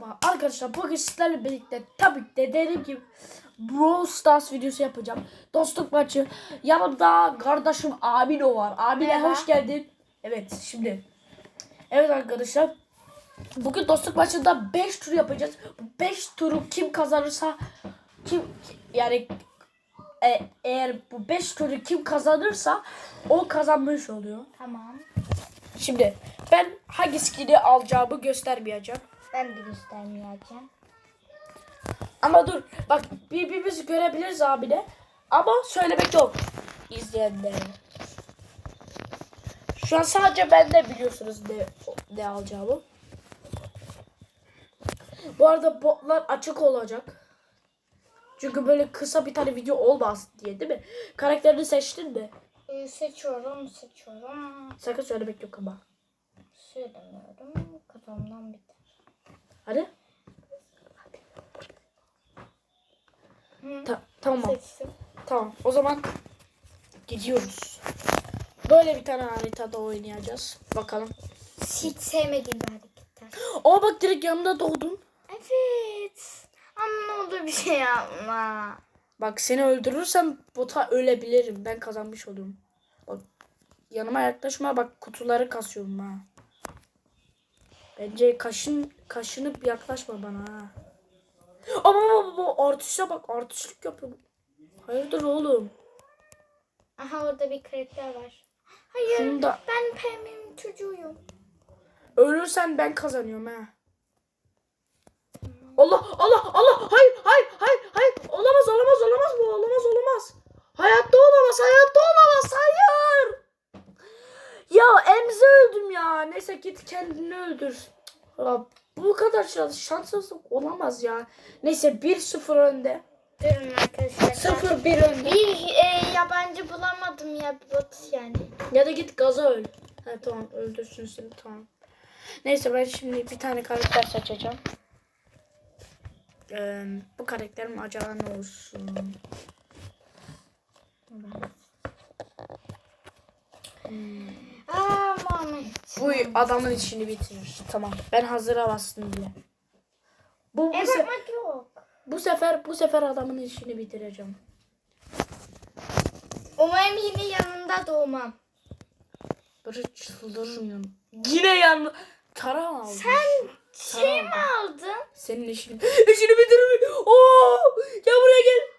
Merhaba arkadaşlar bugün sizlerle birlikte tabii ki de dediğim gibi Brawl Stars videosu yapacağım. Dostluk maçı. Yanımda kardeşim Amino var. Amine Merhaba. hoş geldin. Evet şimdi. Evet arkadaşlar. Bugün dostluk maçında 5 tur yapacağız. Bu 5 turu kim kazanırsa kim yani e, eğer bu 5 turu kim kazanırsa o kazanmış oluyor. Tamam. Şimdi ben hangi skin'i alacağımı göstermeyeceğim. Ben de göstermeyeceğim. Ama dur bak birbirimizi görebiliriz abine. Ama söylemek yok izleyenlere. Şu an sadece ben de biliyorsunuz ne, ne alacağımı. Bu arada botlar açık olacak. Çünkü böyle kısa bir tane video olmaz diye değil mi? Karakterini seçtin mi? Ee, seçiyorum, seçiyorum. Sakın söylemek yok ama. Söylemiyorum. Kafamdan biter. Tamam. Seçtim. Tamam. O zaman gidiyoruz. Böyle bir tane haritada oynayacağız. Bakalım. Hiç sevmediğim bir hareketler. Aa bak direkt yanımda doğdun. Evet. Ama ne olur bir şey yapma. Bak seni öldürürsem bota ölebilirim. Ben kazanmış olurum. Bak yanıma yaklaşma bak kutuları kasıyorum ha. Bence kaşın kaşınıp yaklaşma bana ha. Ama ama ama artiste bak artistlik yapıyorum. Hayırdır oğlum? Aha orada bir karakter var. Hayır. Şunu da Ben pembenin çocuğuyum. ölürsen ben kazanıyorum ha. Allah Allah Allah hayır hayır hayır hayır olamaz olamaz olamaz bu olamaz olamaz. Hayatta olamaz hayatta olamaz hayır. Ya emzi öldüm ya. Neyse git kendini öldür. Ya, bu kadar şans- şanssızlık olamaz ya. Neyse 1-0 önde. Durun arkadaşlar. 0-1 önde. Bir e, yabancı bulamadım ya bot yani. Ya da git gaza öl. Ha tamam öldürsün seni tamam. Neyse ben şimdi bir tane karakter seçeceğim. Ee, bu karakterim acaba ne olsun? Muhammed. Bu adamın işini bitirir. Tamam. Ben hazıra bastım bile. Bu bu, se- bakmak yok. bu sefer bu sefer adamın işini bitireceğim. Umarım yine yanında doğmam. Böyle çıldırmıyorum. Yine yan Tara aldım. Sen şey mi aldın? Senin işini işini bitirir. Oo! Gel buraya gel.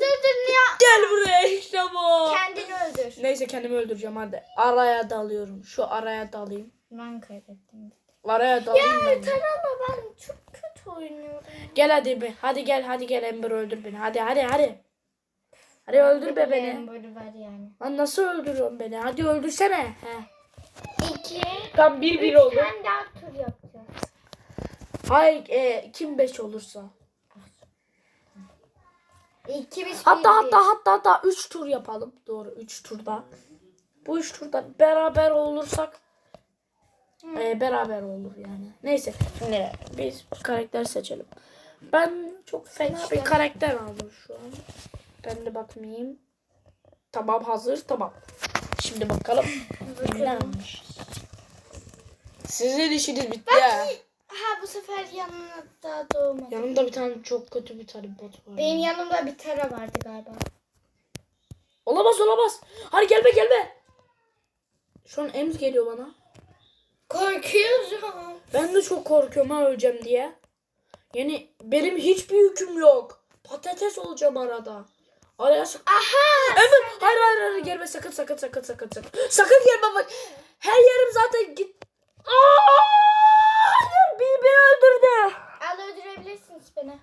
Dur ya. Gel buraya işte bu. Kendini öldür. Neyse kendimi öldüreceğim hadi. Araya dalıyorum. Şu araya dalayım. Ben kaybettim. Araya dalayım ben. de. Tarama ben çok kötü oynuyorum. Gel hadi be. Hadi gel hadi gel Ember öldür beni. Hadi hadi hadi. Hadi öldür be beni. Böyle var yani. Lan nasıl öldürüyorsun beni? Hadi öldürsene. He. İki. Tam 1 Üç 1 oldu. tane daha tur yapacağız. Hayır e, kim 5 olursa. İki biz Hatta bir, hatta hatta hatta 3 tur yapalım. Doğru 3 turda. Bu 3 turda beraber olursak e, beraber olur yani. Neyse şimdi biz karakter seçelim. Ben çok fena bir karakter aldım şu an. Ben de bakmayayım. Tamam hazır tamam. Şimdi bakalım. almış. Sizin işiniz bitti ya. Ha bu sefer yanında doğmadı. Yanımda bir tane çok kötü bir tane bot var. Benim yanımda bir tara vardı galiba. Olamaz olamaz. Hadi gelme gelme. Şu an Ems geliyor bana. Korkuyorum. Ben de çok korkuyorum ha öleceğim diye. Yani benim hiçbir yüküm yok. Patates olacağım arada. Araya sık. Aha. Emre hayır hayır hayır gelme sakın sakın sakın sakın sakın. Sakın gelme bak. Her yerim zaten git. Aa! Hayır bir beni öldürdü. Al öldürebilirsiniz beni.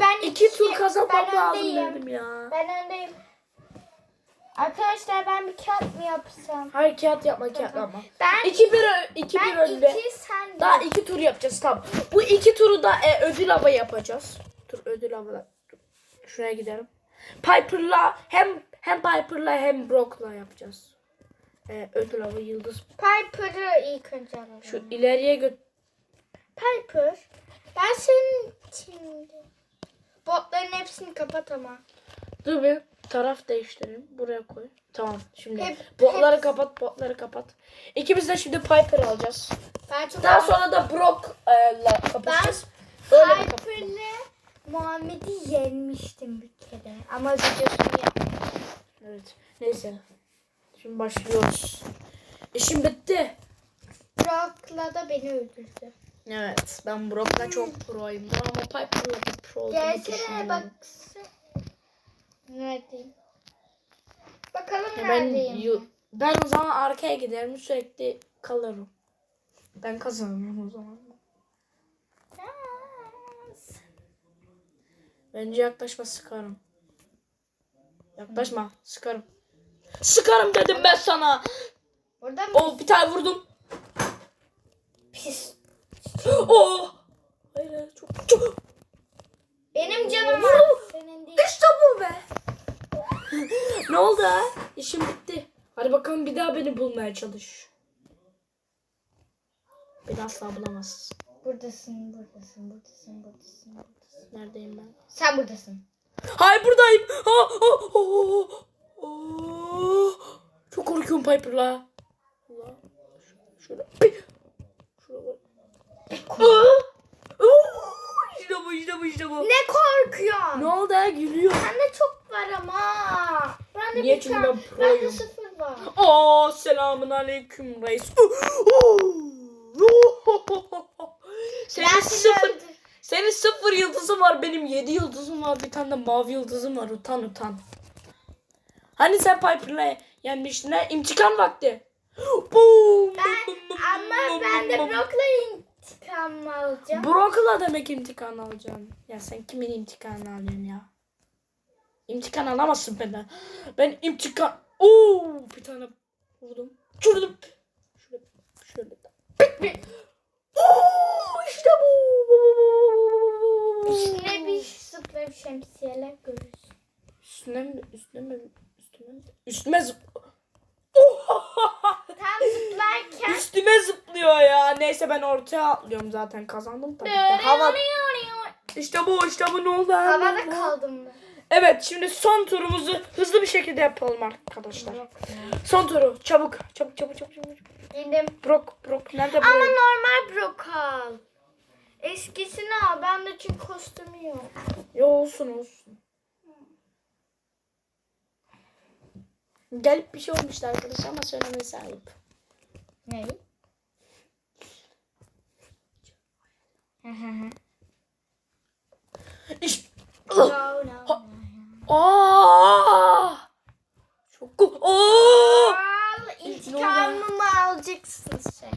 Ben İki tur kazanmam ben lazım öndeyim. dedim ya. Ben öndeyim. Arkadaşlar ben bir kağıt mı yapsam? Hayır kağıt yapma kağıt yapma. Ben 2 bir ö- iki bir ben önde. iki sen Daha iki tur yapacağız tamam. Bu iki turu da e, ödül hava yapacağız. Dur ödül hava. Şuraya gidelim. Piper'la hem hem Piper'la hem Brock'la yapacağız. E, ödül hava yıldız. Piper'ı ilk önce alalım. Şu ileriye göt. Piper. Ben senin şimdi. Botların hepsini kapat ama. Dur bir. Taraf değiştireyim. Buraya koy. Tamam. Şimdi Hep- botları hep- kapat, botları kapat. İkimiz de şimdi Piper alacağız. Ben çok Daha sonra da Brock'la kapışacağız. Öyle bir kapı. Piper'le Muhammed'i yenmiştim bir kere. Ama videosunu yapmadım. Evet. Neyse. Şimdi başlıyoruz. İşim bitti. Brock'la da beni öldürdü. Evet. Ben Brock'la çok proyum. Ama Piper'la da pro olduğumu Gelsene düşünüyorum. baksın. Neredeyim? Bakalım Ya ben, neredeyim. yu- ben o zaman arkaya giderim sürekli kalırım. Ben kazanırım o zaman. Bence yaklaşma sıkarım. Yaklaşma sıkarım. Sıkarım dedim ben sana. Burada mı? Oh bir tane vurdum. Pis. Oh. Hayır hayır, çok çok. Benim canım var. Senin değil. İşte bu be. ne oldu? İşim bitti. Hadi bakalım bir daha beni bulmaya çalış. Beni asla bulamazsın. Buradasın, buradasın, buradasın, buradasın, buradasın. Neredeyim ben? Sen buradasın. Hayır buradayım. Ha, ha, ha, ha, ha. Çok korkuyorum Piper'la. Allah. Şöyle. Bir. Şuraya bak. Aa! Oo, İşte bu işte bu işte bu. Ne korkuyorsun? Ne oldu ha gülüyor. Bende çok var ama. Bende Niye? bir Çünkü tane. ben proyum. Bende sıfır var. Aa selamun aleyküm reis. Senin Ben sıfır, öldür. senin sıfır yıldızın var benim yedi yıldızım var bir tane de mavi yıldızım var utan utan. Hani sen Piper'la yenmiştin ha intikam vakti. Boom. Ama ben de Brock'la intikam alacağım. Brock'la demek intikam alacaksın. Ya sen kimin intikamını alıyorsun ya? İmtikan alamazsın benden. Ben imtikan... Oo, bir tane vurdum. Şurdum. Şöyle, şöyle. Pik pik. Oo, işte bu. Üstüne bir zıplayıp şemsiyeler görürsün. Üstüne mi? Üstüne mi? Üstüme mi? Üstüme zıp... Tam zıplarken Üstüme ya. Neyse ben ortaya atlıyorum zaten. Kazandım tabii. ki. Hava... İşte bu işte bu ne oldu? ha? havada kaldım ben. Evet şimdi son turumuzu hızlı bir şekilde yapalım arkadaşlar. Son turu çabuk çabuk çabuk çabuk çabuk. Yendim. Brok Brok nerede Ama Brok? normal Brock al. Eskisini al. Bende çünkü kostümü yok. Yo olsun olsun. Gelip bir şey olmuştu arkadaşlar ama söylemeye sahip. Ne? İşte. no, no, no. Aa! Çok Aa! İntikamımı alacaksın sen.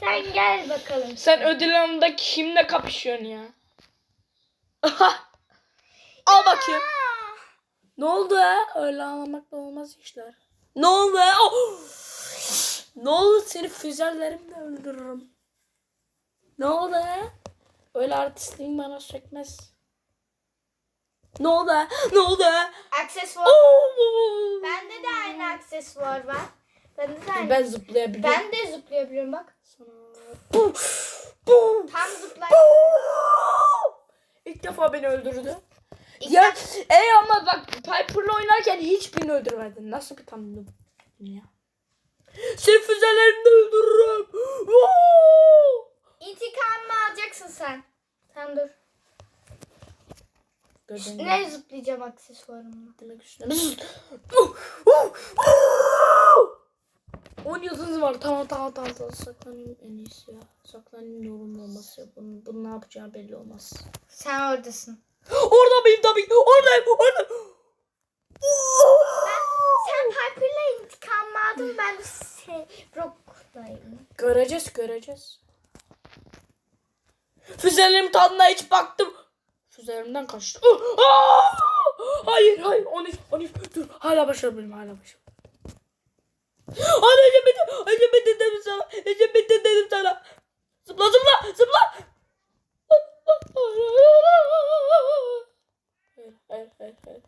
Sen gel bakalım. Sen ödül alanında kimle kapışıyorsun ya? Al bakayım. Ne oldu ha? Öyle ağlamakla olmaz işler. Ne oldu ha? Oh! Ne oldu? Seni füzelerimle öldürürüm. Ne oldu ha? Öyle artistliğin bana sökmez. Ne oldu? Ne oldu? Aksesuar. Oh! Bende de aynı aksesuar var. Bende de aynı. Ben zıplayabiliyorum. Ben de zıplayabiliyorum bak. Bum! Bum! Tam zıplay. Bum! İlk defa beni öldürdü. İlk Ya def- ey ama bak Piper'la oynarken hiçbirini öldürmedin. Nasıl bir tanıdım ya? Seni füzelerimle öldürürüm. Oo! İntikamımı alacaksın sen. Sen dur. Gördün mü? Ne zıplayacağım aksesuarımla? Demek üstüne. 10 yıldız var. Tamam tamam tamam. tamam. Saklanayım en iyisi ya. Saklanayım yolum olması. Bunun, bunun ne yapacağı belli olmaz. Sen oradasın. Orada mıyım tabii. Oradayım. Orada. Sen Piper'la intikamımı aldın. Ben de Brock'layım. Göreceğiz göreceğiz. Füzelerim tadına hiç baktım. Füzelerimden kaçtı. Aa! Hayır hayır 13 13 dur hala başarabilirim hala başarabilirim. Hadi Ece bitti. Ece bitti dedim sana. Ece bitti dedim sana. Zıpla zıpla zıpla. Hayır hayır hayır hayır.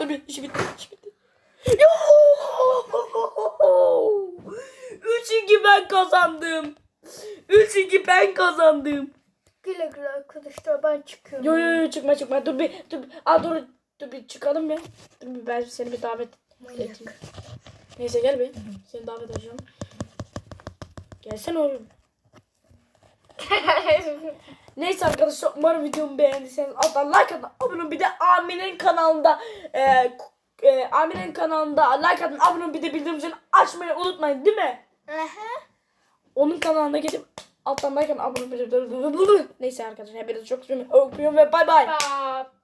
Dur bir işi bitti işi bitti. Yoo! 3-2 ben kazandım. 3-2 ben kazandım. Güle güle arkadaşlar ben çıkıyorum. Yo yo yo çıkma çıkma. Dur bir dur. bir- Aa dur. Dur bir çıkalım bir. Dur bir ben seni bir davet edeyim. Neyse gel bir. Seni davet edeceğim. Gelsene oğlum. Neyse arkadaşlar umarım videomu beğendiyseniz alttan like atın. Abone olun. Bir de Amin'in kanalında e, e, Amin'in kanalında like atın. Abone olun. Bir de bildirim açmayı unutmayın değil mi? Onun kanalına gidip alttan atın. Abone olun. Neyse arkadaşlar hepinizi çok seviyorum. Öpüyorum ve bay bay. Bye.